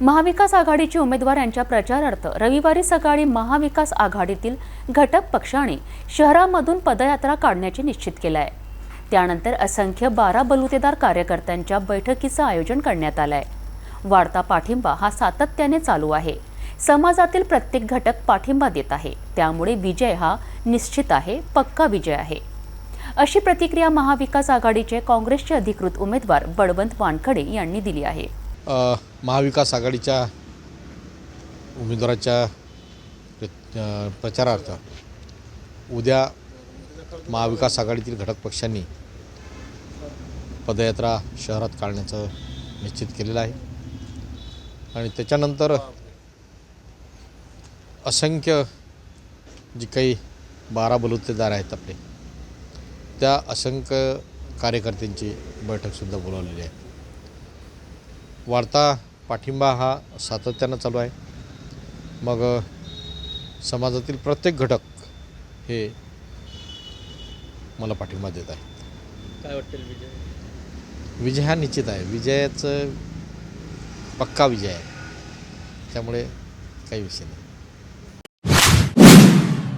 महाविकास आघाडीचे उमेदवार यांच्या प्रचारार्थ रविवारी सकाळी महाविकास आघाडीतील घटक पक्षाने शहरामधून पदयात्रा काढण्याचे निश्चित केलं आहे त्यानंतर असंख्य बारा बलुतेदार कार्यकर्त्यांच्या बैठकीचं आयोजन करण्यात आलं आहे वाढता पाठिंबा हा सातत्याने चालू आहे. समाजातील प्रत्येक घटक पाठिंबा देत आहे. त्यामुळे विजय हा निश्चित आहे पक्का विजय आहे. अशी प्रतिक्रिया महाविकास आघाडीचे काँग्रेसचे अधिकृत उमेदवार बळवंत वानखडे यांनी दिली आहे. महाविकास आघाडीच्या उमेदवाराच्या प्रचारार्थ उद्या महाविकास आघाडीतील घटक पक्षांनी पदयात्रा शहरात काढण्याचं निश्चित केलेलं आहे. आणि त्याच्यानंतर असंख्य जी काही बारा बलुतेदार आहेत आपले त्या असंख्य कार्यकर्त्यांची बैठकसुद्धा बोलावलेली आहे. वाढता पाठिंबा हा सातत्यानं चालू आहे. मग समाजातील प्रत्येक घटक हे मला पाठिंबा देत आहे काय वाटेल विजय? विजय हा निश्चित आहे. विजयाचं पक्का विजय आहे. त्यामुळे काही विषय नाही.